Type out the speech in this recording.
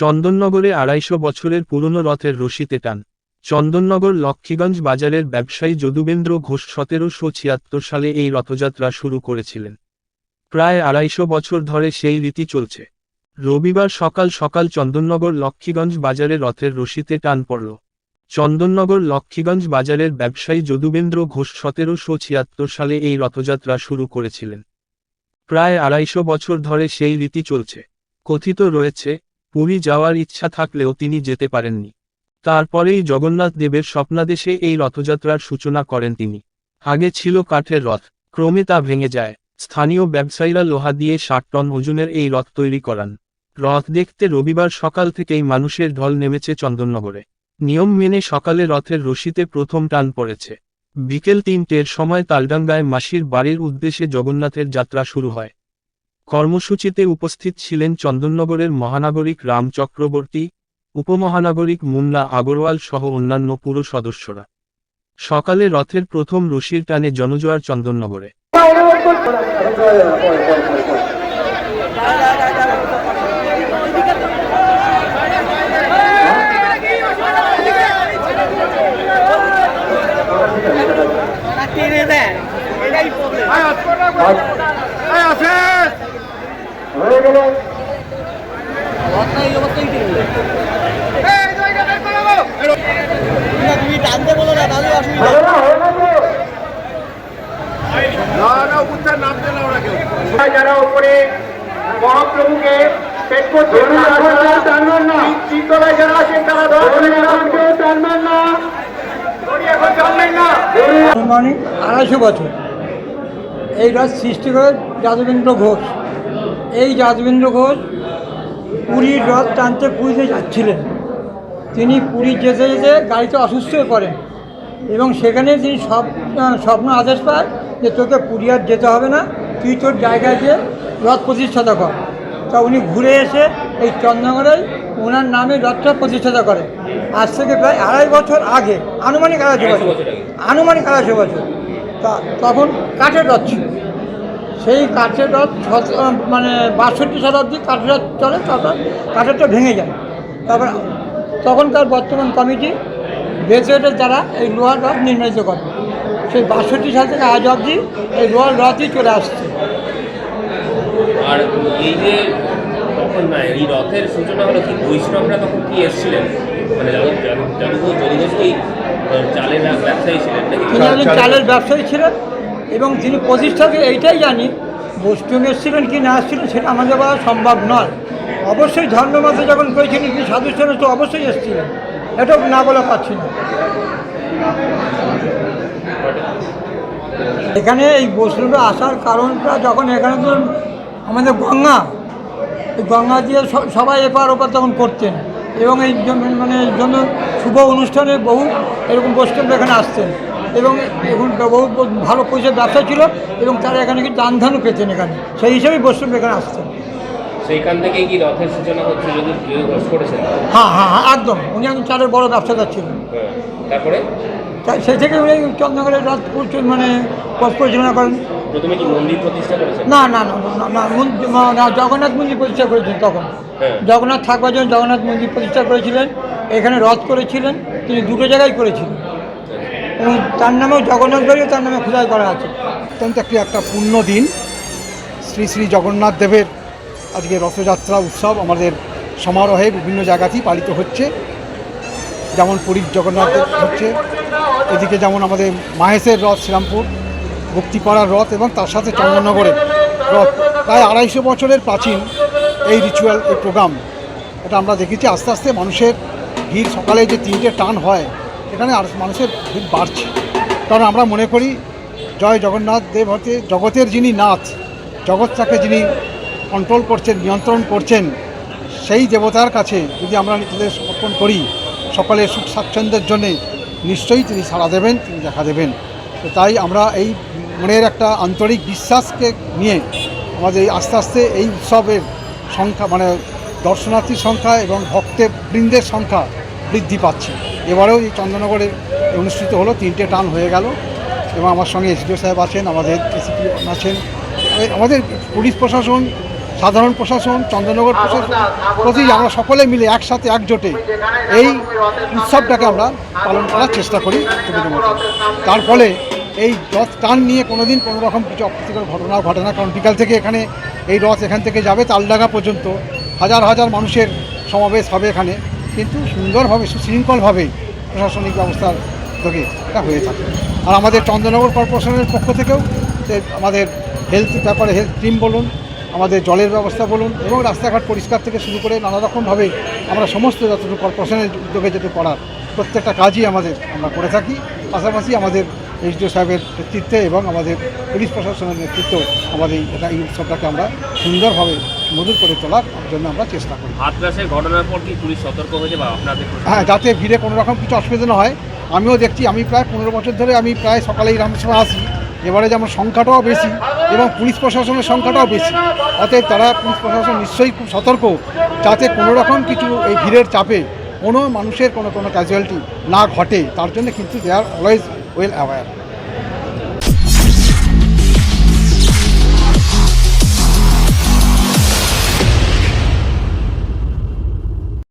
চন্দননগরে আড়াইশো বছরের পুরনো রথের রশিতে টান। চন্দননগর লক্ষ্মীগঞ্জ বাজারের ব্যবসায়ী যদুবেন্দ্র ঘোষ সতেরোশো ছিয়াত্তর সালে এই রথযাত্রা শুরু করেছিলেন। প্রায় আড়াইশো বছর ধরে সেই রীতি চলছে। রবিবার সকাল সকাল চন্দননগর লক্ষ্মীগঞ্জ বাজারে রথের রশিতে টান পড়ল। চন্দননগর লক্ষ্মীগঞ্জ বাজারের ব্যবসায়ী যদুবেন্দ্র ঘোষ সতেরোশো ছিয়াত্তর সালে এই রথযাত্রা শুরু করেছিলেন। প্রায় আড়াইশো বছর ধরে সেই রীতি চলছে। কথিত রয়েছে পুরী যাওয়ার ইচ্ছা থাকলেও তিনি যেতে পারেননি। তারপরেই জগন্নাথ দেবের স্বপ্নাদেশে এই রথযাত্রার সূচনা করেন তিনি। আগে ছিল কাঠের রথ, ক্রমে তা ভেঙে যায়। স্থানীয় ব্যবসায়ীরা লোহা দিয়ে ষাট টন ওজনের এই রথ তৈরি করান। রথ দেখতে রবিবার সকাল থেকেই মানুষের ঢল নেমেছে চন্দননগরে। নিয়ম মেনে সকালে রথের রশিতে প্রথম টান পড়েছে। বিকেল তিনটের সময় তালডাঙ্গায় মাসির বাড়ির উদ্দেশ্যে জগন্নাথের যাত্রা শুরু হয়। কর্মসূচিতে উপস্থিত ছিলেন চন্দননগরের মহানাগরিক রাম চক্রবর্তী উপমহানাগরিক মুন্না আগরওয়াল সহ অন্যান্য পুর সদস্যরা সকালে রথের প্রথম রশির টানে জনজোয়ার চন্দননগরে টেনে দেয় এটাই প্রবলেম হয়ে গেল এই অবস্থায় টেনে দেয় তুমি টানতে বলো না তাহলে অসুবিধা যারা উপরে মহাপ্রভুকে টানবেন না চিত্তলায় যারা আছেন তারা টানবেন না। মানে আড়াইশো বছর। এই রথ সৃষ্টি করে যাদবেন্দ্র ঘোষ। এই যাদবেন্দ্র ঘোষ পুরীর রথ টানতে পুরীতে যাচ্ছিলেন। তিনি পুরী যেতে যেতে গাড়িতে অসুস্থ হয়ে পড়েন এবং সেখানে তিনি সব স্বপ্ন আদেশ পায় যে তোকে পুরী আর যেতে হবে না তুই তোর জায়গায় গিয়ে রথ প্রতিষ্ঠাতা কর। তা উনি ঘুরে এসে এই চন্দ্রনগরেই ওনার নামে রথটা প্রতিষ্ঠাতা করে। আজ থেকে প্রায় আড়াই বছর আগে আনুমানিক আড়াইশো বছর আনুমানিক আড়াইশো বছর। তা তখন কাঠের রথ ছিল। সেই কাঠের রথ মানে বাষট্টি শতাব্দী কাঠের রথ চলে তারপর কাঠেরটা ভেঙে যায়। তারপর তখনকার বর্তমান কমিটি বেসেটের দ্বারা এই লোহার রথ নির্মিত করে। সেই বাষট্টি সাল থেকে আজ অবধি এই লোহার রথই চলে আসছে। আর এই যে তখন না এই রথের সূচনা হলো কি? বৈষ্ণবরা তখন কি এসেছিলেন? মানে আহ, চালের ব্যবসায়ী ছিলেন নাকি? তিনি একজন চালের ব্যবসায়ী ছিলেন। এবং তিনি প্রতিষ্ঠাকে এইটাই জানি বৈষ্ণব এসেছিলেন কি না এসেছিলেন সেটা আমাদের বলা সম্ভব নয়। অবশ্যই ধর্মমতে যখন করেছিলেন কি সাধু ছিলেন তো অবশ্যই এসেছিলেন। এটাও না বলে পাচ্ছি না। এখানে এই বৈষ্ণব আসার কারণটা যখন এখানে তো আমাদের গঙ্গা, এই গঙ্গা দিয়ে সবাই এপার ওপার তখন করতেন। এবং এই মানে এই জন্য শুভ অনুষ্ঠানে বহু এরকম বৈষ্ণব এখানে আসতেন। এবং এখন বহু ভালো পয়সার ব্যবসা ছিল এবং তারা এখানে কি দান ধানও পেতেন এখানে। সেই হিসেবেই বৈষ্ণব এখানে আসতেন। সেইখান থেকেই কি রথের সূচনা হচ্ছে যদি করেছেন? হ্যাঁ হ্যাঁ হ্যাঁ একদম। উনি একজন চালের বড় ব্যবসাদার ছিলেন। হ্যাঁ তারপরে? তাই সেই থেকে উনি চন্দ্রনগরের রথ পরিচ- মানে পরিচালনা করেন। প্রথমে কি মন্দির প্রতিষ্ঠা করেছেন? না না না না, না না, জগন্নাথ মন্দির প্রতিষ্ঠা করেছিলেন তখন। হ্যাঁ। জগন্নাথ থাকবার জন্য জগন্নাথ মন্দির প্রতিষ্ঠা করেছিলেন। এখানে রথ করেছিলেন। তিনি দুটো জায়গায় করেছিলেন। এবং তার নামেও জগন্নাথ বাড়িও তার নামে খোদাই করা আছে। অত্যন্ত একটি একটা পূর্ণ দিন। শ্রী শ্রী জগন্নাথ দেবের আজকে রথযাত্রা, উৎসব আমাদের সমারোহে বিভিন্ন জায়গাতেই পালিত হচ্ছে। যেমন পুরীর জগন্নাথ হচ্ছে, এদিকে যেমন আমাদের মাহেশের রথ, শ্রীরামপুর, ভক্তিপাড়ার রথ এবং তার সাথে চন্দননগরের রথ। প্রায় আড়াইশো বছরের প্রাচীন এই রিচুয়াল এই প্রোগ্রাম এটা আমরা দেখেছি, আস্তে আস্তে মানুষের ভিড় সকালে যে তিনটে টান হয় এখানে আর মানুষের ভিড় বাড়ছে। কারণ আমরা মনে করি, জয় জগন্নাথ দেব হতে জগতের যিনি নাথ জগৎটাকে যিনি কন্ট্রোল করছেন, নিয়ন্ত্রণ করছেন, সেই দেবতার কাছে যদি আমরা নিজেদের সমর্পণ করি সকলের সুখ স্বাচ্ছন্দ্যের জন্যে নিশ্চয়ই তিনি সাড়া দেবেন, তিনি দেখা দেবেন। তো তাই আমরা এই মনের একটা আন্তরিক বিশ্বাসকে নিয়ে আমাদের এই আস্তে আস্তে এই উৎসবের সংখ্যা মানে দর্শনার্থীর সংখ্যা এবং ভক্তের বৃন্দের সংখ্যা বৃদ্ধি পাচ্ছে। এবারেও এই চন্দ্রনগরে অনুষ্ঠিত হলো, তিনটে টান হয়ে গেল এবং আমার সঙ্গে এসডিও সাহেব আছেন, আমাদের এসিপি আছেন। আমাদের পুলিশ প্রশাসন, সাধারণ প্রশাসন চন্দ্রনগর প্রশাসন, প্রতি আমরা সকলে মিলে একসাথে একজোটে এই উৎসবটাকে আমরা পালন করার চেষ্টা করি তার ফলে এই রথ টান নিয়ে কোনোদিন কোনো রকম কিছু অপ্রীতিকর ঘটনা ঘটে না, কারণ বিকাল থেকে এখানে এই রথ এখান থেকে যাবে, তালডাঙ্গা পর্যন্ত হাজার হাজার মানুষের সমাবেশ হবে এখানে। কিন্তু সুন্দরভাবে, সুশৃঙ্খলভাবে প্রশাসনিক ব্যবস্থার উদ্যোগে এটা হয়ে থাকে। আর আমাদের চন্দ্রনগর কর্পোরেশনের পক্ষ থেকেও আমাদের হেলথ ব্যাপারে হেলথ টিম বলুন, আমাদের জলের ব্যবস্থা বলুন এবং রাস্তাঘাট পরিষ্কার থেকে শুরু করে নানা রকমভাবে আমরা সমস্ত যতটুকু কর্পোরেশনের উদ্যোগে যেটুকু করার প্রত্যেকটা কাজই আমাদের আমরা করে থাকি। পাশাপাশি আমাদের এইচডিও সাহেবের নেতৃত্বে এবং আমাদের পুলিশ প্রশাসনের নেতৃত্ব আমাদের এই- উৎসবটাকে আমরা সুন্দরভাবে মধুর করে তোলার জন্য আমরা চেষ্টা করি। ঘটনার পর কি পুলিশ সতর্ক হয়েছে বা আপনাদের হ্যাঁ যাতে ভিড়ে কোনো রকম কিছু অসুবিধা না হয়। আমিও দেখছি আমি প্রায় পনেরো বছর ধরে আমি প্রায় সকালেই রামসময় আসি। এবারে যেমন সংখ্যাটাও বেশি এবং পুলিশ প্রশাসনের সংখ্যাটাও বেশি। অতএব তারা পুলিশ প্রশাসন নিশ্চয়ই খুব সতর্ক যাতে কোনো রকম কিছু এই ভিড়ের চাপে কোনো মানুষের কোনো কোনো ক্যাজুয়ালিটি না ঘটে। তার জন্য কিন্তু they are always well aware